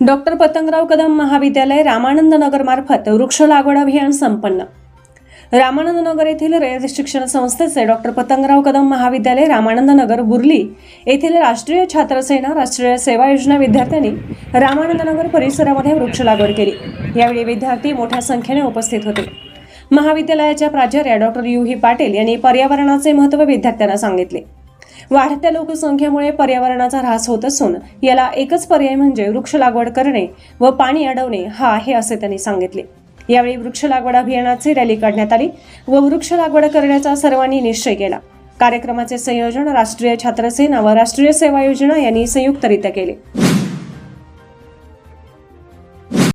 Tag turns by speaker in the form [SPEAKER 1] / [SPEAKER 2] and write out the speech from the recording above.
[SPEAKER 1] Doctor Patangrao Kadam महाविद्यालय रामानंद नगर मार्फत वृक्ष लागवड अभियान संपन्न. रामानंद नगर येथील रयत शिक्षण संस्थेचे डॉक्टर पतंगराव कदम महाविद्यालय रामानंद नगर बुर्ली येथील राष्ट्रीय छात्रसेना राष्ट्रीय सेवा योजना विद्यार्थ्यांनी रामानंद नगर परिसरामध्ये वृक्ष लागवड केली. यावेळी विद्यार्थी मोठ्या संख्येने उपस्थित होते. महाविद्यालयाच्या प्राचार्या डॉक्टर यू ही पाटील यांनी पर्यावरणाचे महत्त्व विद्यार्थ्यांना सांगितले. वाढत्या लोकसंख्येमुळे पर्यावरणाचा ऱ्हास होत असून याला एकच पर्याय म्हणजे वृक्ष लागवड करणे व पाणी अडवणे हा आहे असे त्यांनी सांगितले. यावेळी वृक्ष लागवड अभियानाची रॅली काढण्यात आली व वृक्ष लागवड करण्याचा सर्वांनी निश्चय केला. कार्यक्रमाचे संयोजन राष्ट्रीय छात्रसेना व राष्ट्रीय सेवा योजना यांनी संयुक्तरित्या केले.